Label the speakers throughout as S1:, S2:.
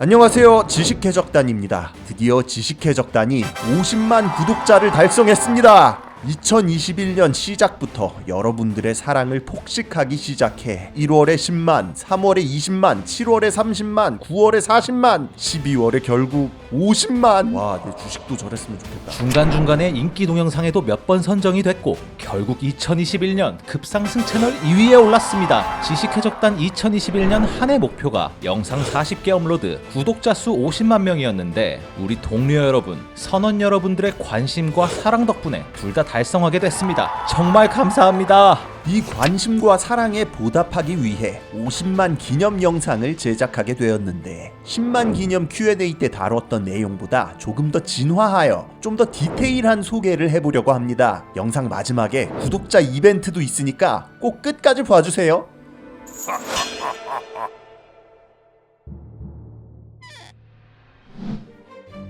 S1: 안녕하세요. 지식해적단입니다. 드디어 지식해적단이 50만 구독자를 달성했습니다. 2021년 시작부터 여러분들의 사랑을 폭식하기 시작해 1월에 10만, 3월에 20만, 7월에 30만, 9월에 40만, 12월에 결국 50만. 와, 내 주식도 저랬으면 좋겠다.
S2: 중간중간에 인기 동영상에도 몇 번 선정이 됐고 결국 2021년 급상승 채널 2위에 올랐습니다. 지식해적단 2021년 한 해 목표가 영상 40개 업로드, 구독자 수 50만 명이었는데 우리 동료 여러분, 선원 여러분들의 관심과 사랑 덕분에 둘다 달성하게 됐습니다. 정말 감사합니다.
S1: 이 관심과 사랑에 보답하기 위해 50만 기념 영상을 제작하게 되었는데 10만 기념 Q&A 때 다뤘던 내용보다 조금 더 진화하여 좀 더 디테일한 소개를 해보려고 합니다. 영상 마지막에 구독자 이벤트도 있으니까 꼭 끝까지 봐주세요.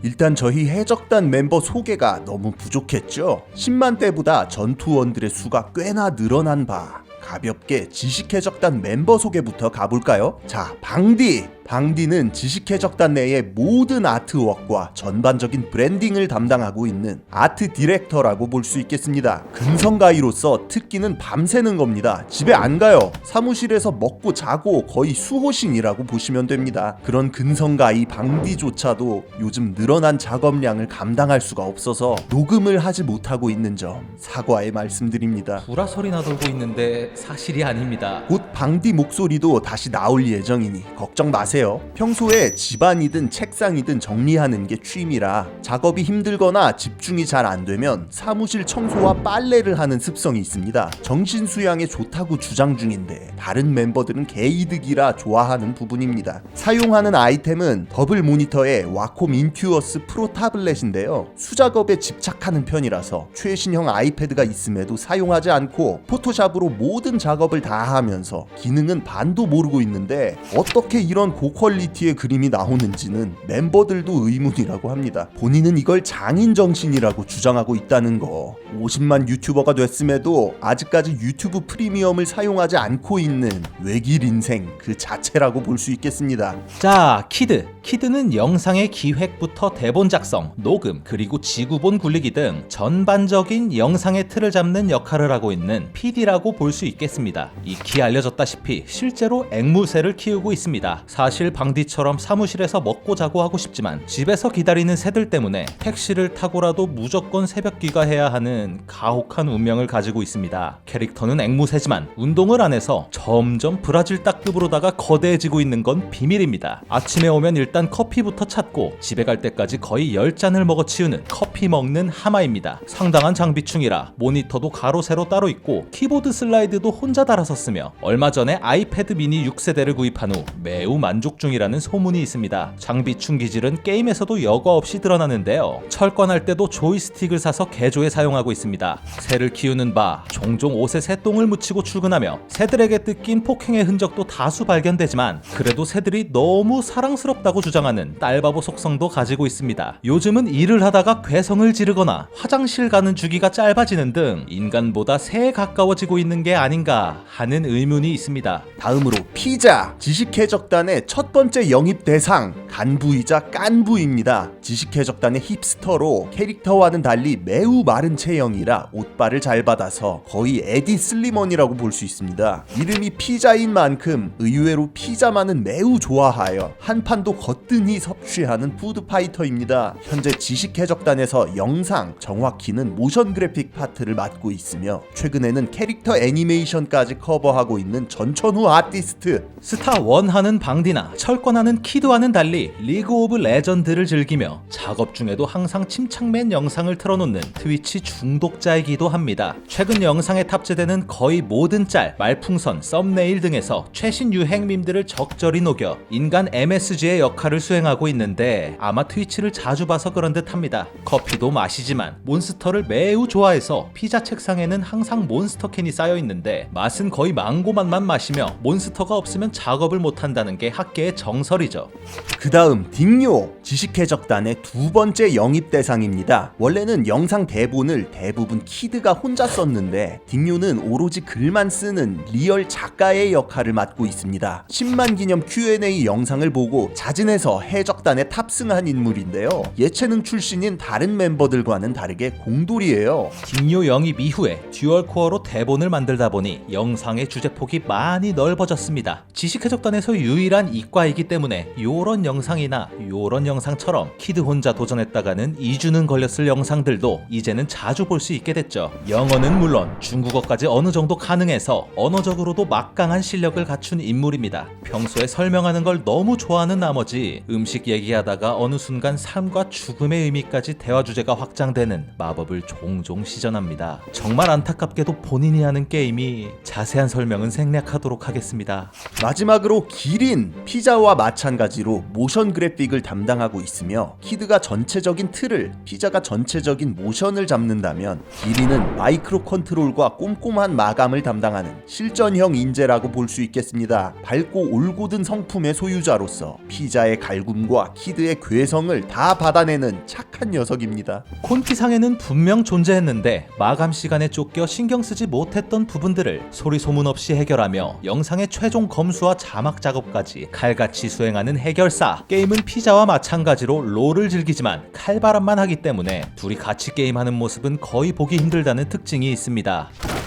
S1: 일단 저희 해적단 멤버 소개가 너무 부족했죠. 10만 대보다 전투원들의 수가 꽤나 늘어난 바 가볍게 지식해적단 멤버 소개부터 가볼까요? 자, 방디! 방디는 지식해적단 내의 모든 아트웍과 전반적인 브랜딩을 담당하고 있는 아트 디렉터라고 볼 수 있겠습니다. 금성가이로서 특기는 밤새는 겁니다. 집에 안 가요. 사무실에서 먹고 자고 거의 수호신이라고 보시면 됩니다. 그런 근성가이 방디조차도 요즘 늘어난 작업량을 감당할 수가 없어서 녹음을 하지 못하고 있는 점 사과의 말씀드립니다.
S2: 구라 소리나 돌고 있는데 사실이 아닙니다.
S1: 곧 방디 목소리도 다시 나올 예정이니 걱정 마세요. 평소에 집안이든 책상이든 정리하는 게 취미라 작업이 힘들거나 집중이 잘 안 되면 사무실 청소와 빨래를 하는 습성이 있습니다. 정신 수양에 좋다고 주장 중인데 다른 멤버들은 개이득이라 좋아하는 부분입니다. 사용하는 아이템은 더블 모니터의 와콤 인큐어스 프로 타블렛인데요. 수작업에 집착하는 편이라서 최신형 아이패드가 있음에도 사용하지 않고 포토샵으로 모든 작업을 다 하면서 기능은 반도 모르고 있는데 어떻게 이런 고 퀄리티의 그림이 나오는지는 멤버들도 의문이라고 합니다. 본인은 이걸 장인 정신이라고 주장하고 있다는 거. 50만 유튜버가 됐음에도 아직까지 유튜브 프리미엄을 사용하지 않고 있는 외길 인생 그 자체라고 볼 수 있겠습니다.
S2: 자, 키드. 키드는 영상의 기획부터 대본 작성, 녹음, 그리고 지구본 굴리기 등 전반적인 영상의 틀을 잡는 역할을 하고 있는 PD라고 볼 수 있겠습니다. 익히 알려졌다시피 실제로 앵무새를 키우고 있습니다. 사실 방디처럼 사무실에서 먹고 자고 하고 싶지만 집에서 기다리는 새들 때문에 택시를 타고라도 무조건 새벽 귀가해야 하는 가혹한 운명을 가지고 있습니다. 캐릭터는 앵무새지만 운동을 안 해서 점점 브라질 딱급으로다가 거대해지고 있는 건 비밀입니다. 아침에 오면 일단 커피부터 찾고 집에 갈 때까지 거의 10잔을 먹어 치우는 커피 먹는 하마입니다. 상당한 장비충이라 모니터도 가로 세로 따로 있고 키보드 슬라이드도 혼자 달아서 쓰며 얼마 전에 아이패드 미니 6세대를 구입한 후 매우 만족 중이라는 소문이 있습니다. 장비충 기질은 게임에서도 여과 없이 드러나는데요. 철권할 때도 조이스틱을 사서 개조에 사용하고 있습니다. 새를 키우는 바 종종 옷에 새똥을 묻히고 출근하며 새들에게 뜯긴 폭행의 흔적도 다수 발견되지만 그래도 새들이 너무 사랑스럽다고 주장하는 딸바보 속성도 가지고 있습니다. 요즘은 일을 하다가 괴성을 지르거나 화장실 가는 주기가 짧아지는 등 인간보다 새에 가까워지고 있는 게 아닌가 하는 의문이 있습니다.
S1: 다음으로 피자 지식해적단의 첫 번째 영입 대상 간부이자 깐부입니다. 지식해적단의 힙스터로 캐릭터와는 달리 매우 마른 체형이라 옷발을 잘 받아서 거의 에디 슬리먼이라고 볼 수 있습니다. 이름이 피자인 만큼 의외로 피자만은 매우 좋아하여 한 판도 거뜬히 섭취하는 푸드파이터입니다. 현재 지식해적단에서 영상, 정확히는 모션 그래픽 파트를 맡고 있으며 최근에는 캐릭터 애니메이션까지 커버하고 있는 전천후 아티스트
S2: 스타 원 하는 방디나 철권하는 키드와는 달리 리그 오브 레전드를 즐기며 작업 중에도 항상 침착맨 영상을 틀어놓는 트위치 중독자이기도 합니다. 최근 영상에 탑재되는 거의 모든 짤, 말풍선, 썸네일 등에서 최신 유행 밈들을 적절히 녹여 인간 MSG의 역할을 수행하고 있는데 아마 트위치를 자주 봐서 그런 듯 합니다. 커피도 마시지만 몬스터를 매우 좋아해서 피자 책상에는 항상 몬스터 캔이 쌓여 있는데 맛은 거의 망고 맛만 마시며 몬스터가 없으면 작업을 못 한다는 게 학 계의 정설이죠.
S1: 그그 다음 딩요 지식해적단의 두 번째 영입 대상입니다. 원래는 영상 대본을 대부분 키드가 혼자 썼는데 딩요는 오로지 글만 쓰는 리얼 작가의 역할을 맡고 있습니다. 10만 기념 Q&A 영상을 보고 자진해서 해적단에 탑승한 인물인데요. 예체능 출신인 다른 멤버들과는 다르게 공돌이에요.
S2: 딩요 영입 이후에 듀얼 코어로 대본을 만들다 보니 영상의 주제폭이 많이 넓어졌습니다. 지식해적단에서 유일한 이과이기 때문에 요런 영상이나 요런 영상처럼 키드 혼자 도전했다가는 2주는 걸렸을 영상들도 이제는 자주 볼 수 있게 됐죠. 영어는 물론 중국어까지 어느 정도 가능해서 언어적으로도 막강한 실력을 갖춘 인물입니다. 평소에 설명하는 걸 너무 좋아하는 나머지 음식 얘기하다가 어느 순간 삶과 죽음의 의미까지 대화 주제가 확장되는 마법을 종종 시전합니다. 정말 안타깝게도 본인이 하는 게임이 자세한 설명은 생략하도록 하겠습니다.
S1: 마지막으로 기린 피자와 마찬가지로 모션 그래픽을 담당하고 있으며 키드가 전체적인 틀을 피자가 전체적인 모션을 잡는다면 기린은 마이크로 컨트롤과 꼼꼼한 마감을 담당하는 실전형 인재라고 볼 수 있겠습니다. 밝고 올곧은 성품의 소유자로서 피자의 갈굼과 키드의 괴성을 다 받아내는 착한 녀석입니다.
S2: 콘티상에는 분명 존재했는데 마감 시간에 쫓겨 신경 쓰지 못했던 부분들을 소리 소문 없이 해결하며 영상의 최종 검수와 자막 작업까지 칼같이 수행하는 해결사. 게임은 피자와 마찬가지로 롤을 즐기지만 칼바람만 하기 때문에 둘이 같이 게임하는 모습은 거의 보기 힘들다는 특징이 있습니다.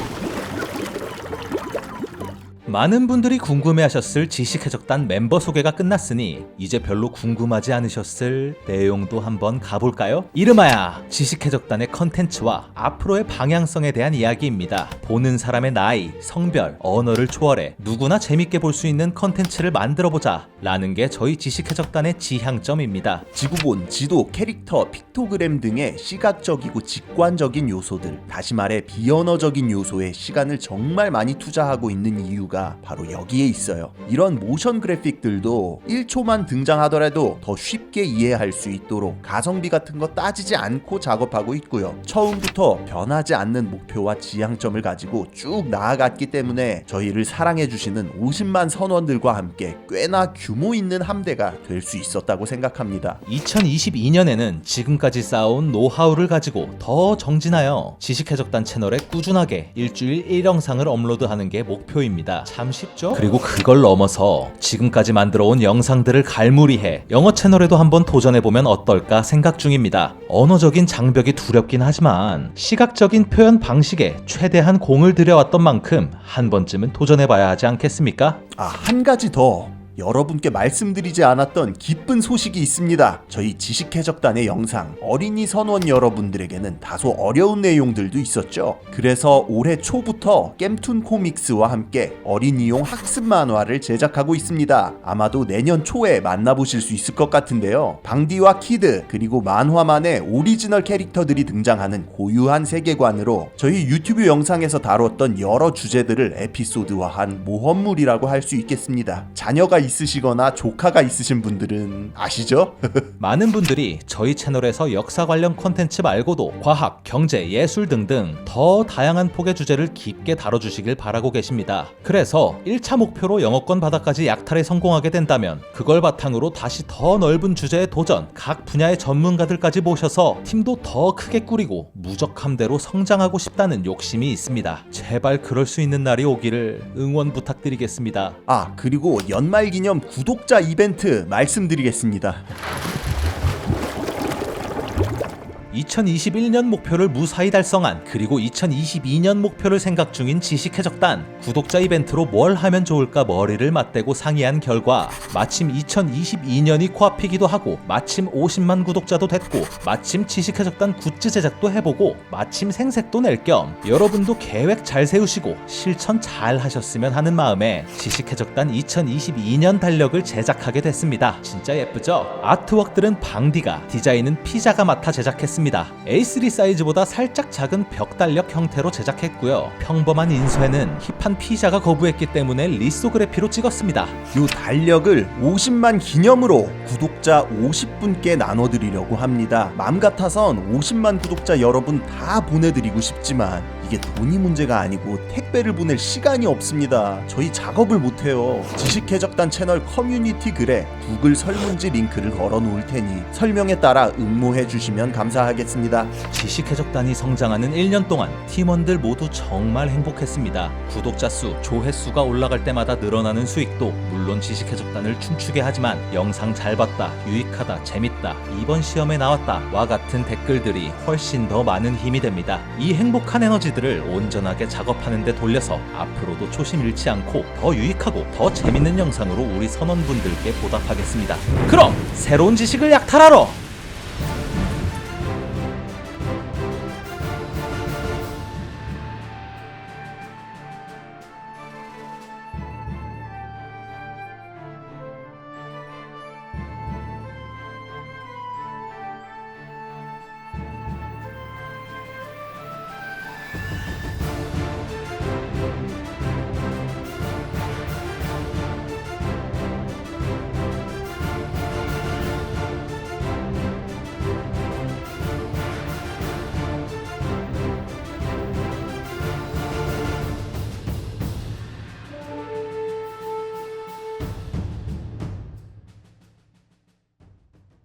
S2: 많은 분들이 궁금해하셨을 지식해적단 멤버 소개가 끝났으니 이제 별로 궁금하지 않으셨을 내용도 한번 가볼까요? 이름하야 지식해적단의 컨텐츠와 앞으로의 방향성에 대한 이야기입니다. 보는 사람의 나이, 성별, 언어를 초월해 누구나 재밌게 볼 수 있는 컨텐츠를 만들어보자 라는 게 저희 지식해적단의 지향점입니다.
S1: 지구본, 지도, 캐릭터, 픽토그램 등의 시각적이고 직관적인 요소들, 다시 말해 비언어적인 요소에 시간을 정말 많이 투자하고 있는 이유가 바로 여기에 있어요. 이런 모션 그래픽들도 1초만 등장하더라도 더 쉽게 이해할 수 있도록 가성비 같은 거 따지지 않고 작업하고 있고요. 처음부터 변하지 않는 목표와 지향점을 가지고 쭉 나아갔기 때문에 저희를 사랑해주시는 50만 선원들과 함께 꽤나 규모 있는 함대가 될 수 있었다고 생각합니다.
S2: 2022년에는 지금까지 쌓아온 노하우를 가지고 더 정진하여 지식해적단 채널에 꾸준하게 일주일 1영상을 업로드하는 게 목표입니다. 참 쉽죠? 그리고 그걸 넘어서 지금까지 만들어 온 영상들을 갈무리해 영어 채널에도 한번 도전해보면 어떨까 생각 중입니다. 언어적인 장벽이 두렵긴 하지만 시각적인 표현 방식에 최대한 공을 들여왔던 만큼 한 번쯤은 도전해봐야 하지 않겠습니까?
S1: 아, 한 가지 더. 여러분께 말씀드리지 않았던 기쁜 소식이 있습니다. 저희 지식해적단의 영상 어린이 선원 여러분들에게는 다소 어려운 내용들도 있었죠. 그래서 올해 초부터 겜툰 코믹스와 함께 어린이용 학습 만화를 제작하고 있습니다. 아마도 내년 초에 만나보실 수 있을 것 같은데요. 방디와 키드 그리고 만화만의 오리지널 캐릭터들이 등장하는 고유한 세계관으로 저희 유튜브 영상에서 다뤘던 여러 주제들을 에피소드화한 모험물이라고 할 수 있겠습니다. 자녀가 있 으시거나 조카가 있으신 분들은 아시죠?
S2: 많은 분들이 저희 채널에서 역사 관련 콘텐츠 말고도 과학, 경제, 예술 등등 더 다양한 폭의 주제를 깊게 다뤄주시길 바라고 계십니다. 그래서 1차 목표로 영어권 바닥까지 약탈에 성공하게 된다면 그걸 바탕으로 다시 더 넓은 주제에 도전, 각 분야의 전문가들까지 모셔서 팀도 더 크게 꾸리고 무적함대로 성장하고 싶다는 욕심이 있습니다. 제발 그럴 수 있는 날이 오기를 응원 부탁드리겠습니다.
S1: 아, 그리고 연말 기념 구독자 이벤트 말씀드리겠습니다.
S2: 2021년 목표를 무사히 달성한 그리고 2022년 목표를 생각 중인 지식해적단 구독자 이벤트로 뭘 하면 좋을까 머리를 맞대고 상의한 결과 마침 2022년이 코앞이기도 하고 마침 50만 구독자도 됐고 마침 지식해적단 굿즈 제작도 해보고 마침 생색도 낼 겸 여러분도 계획 잘 세우시고 실천 잘 하셨으면 하는 마음에 지식해적단 2022년 달력을 제작하게 됐습니다. 진짜 예쁘죠? 아트웍들은 방디가 디자인은 피자가 맡아 제작했습니다. A3 사이즈보다 살짝 작은 벽 달력 형태로 제작했고요. 평범한 인쇄는 힙한 피자가 거부했기 때문에 리소그래피로 찍었습니다.
S1: 요 달력을 50만 기념으로 구독자 50분께 나눠드리려고 합니다. 맘 같아선 50만 구독자 여러분 다 보내드리고 싶지만 이게 돈이 문제가 아니고 택배를 보낼 시간이 없습니다. 저희 작업을 못해요. 지식해적단 채널 커뮤니티 글에 구글 설문지 링크를 걸어 놓을 테니 설명에 따라 응모해 주시면 감사하겠습니다.
S2: 지식해적단이 성장하는 1년 동안 팀원들 모두 정말 행복했습니다. 구독자 수, 조회수가 올라갈 때마다 늘어나는 수익도 물론 지식해적단을 춤추게 하지만 영상 잘 봤다, 유익하다, 재밌다, 이번 시험에 나왔다 와 같은 댓글들이 훨씬 더 많은 힘이 됩니다. 이 행복한 에너지들 을 온전하게 작업하는 데 돌려서 앞으로도 초심 잃지 않고 더 유익하고 더 재밌는 영상으로 우리 선원분들께 보답하겠습니다. 그럼 새로운 지식을 약탈하러